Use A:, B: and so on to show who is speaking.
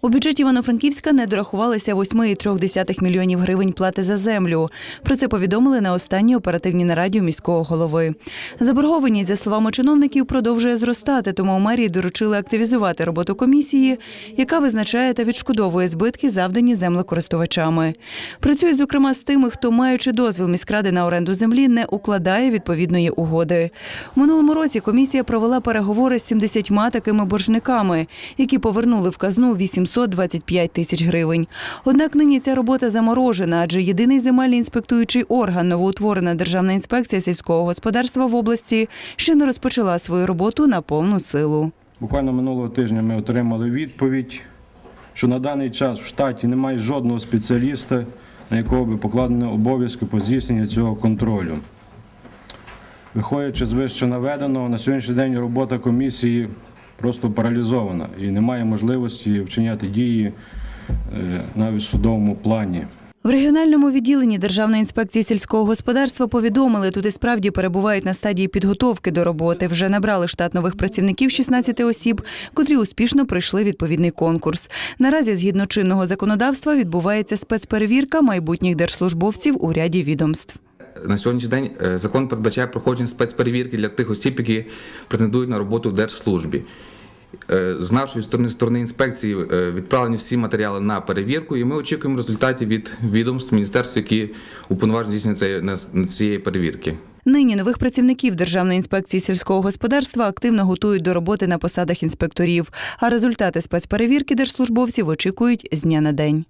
A: У бюджеті Івано-Франківська не дорахувалися 8,3 мільйонів гривень плати за землю. Про це повідомили на останній оперативній нараді міського голови. Заборгованість, за словами чиновників, продовжує зростати, тому у мерії доручили активізувати роботу комісії, яка визначає та відшкодовує збитки, завдані землекористувачами. Працюють, зокрема, з тими, хто, маючи дозвіл міськради на оренду землі, не укладає відповідної угоди. У минулому році комісія провела переговори з 70 такими боржниками, які повернули в казну 825 тисяч гривень. Однак нині ця робота заморожена, адже єдиний земельний інспектуючий орган, новоутворена Державна інспекція сільського господарства в області, ще не розпочала свою роботу на повну силу.
B: Буквально минулого тижня ми отримали відповідь, що на даний час в штаті немає жодного спеціаліста, на якого би покладено обов'язки по здійсненню цього контролю. Виходячи з вище наведеного, на сьогоднішній день робота комісії просто паралізована і немає можливості вчиняти дії е, навіть в судовому плані.
A: В регіональному відділенні Державної інспекції сільського господарства повідомили, тут і справді перебувають на стадії підготовки до роботи. Вже набрали штат нових працівників 16 осіб, котрі успішно пройшли відповідний конкурс. Наразі, згідно чинного законодавства, відбувається спецперевірка майбутніх держслужбовців у ряді відомств.
C: На сьогоднішній день е, закон передбачає проходження спецперевірки для тих осіб, які претендують на роботу в держслужбі. Е, З нашої сторони, сторони інспекції, е, відправлені всі матеріали на перевірку, і ми очікуємо результатів від відомств міністерств, які уповноважені здійснення цієї- перевірки.
A: Нині нових працівників Державної інспекції сільського господарства активно готують до роботи на посадах інспекторів. А результати спецперевірки держслужбовців очікують з дня на день.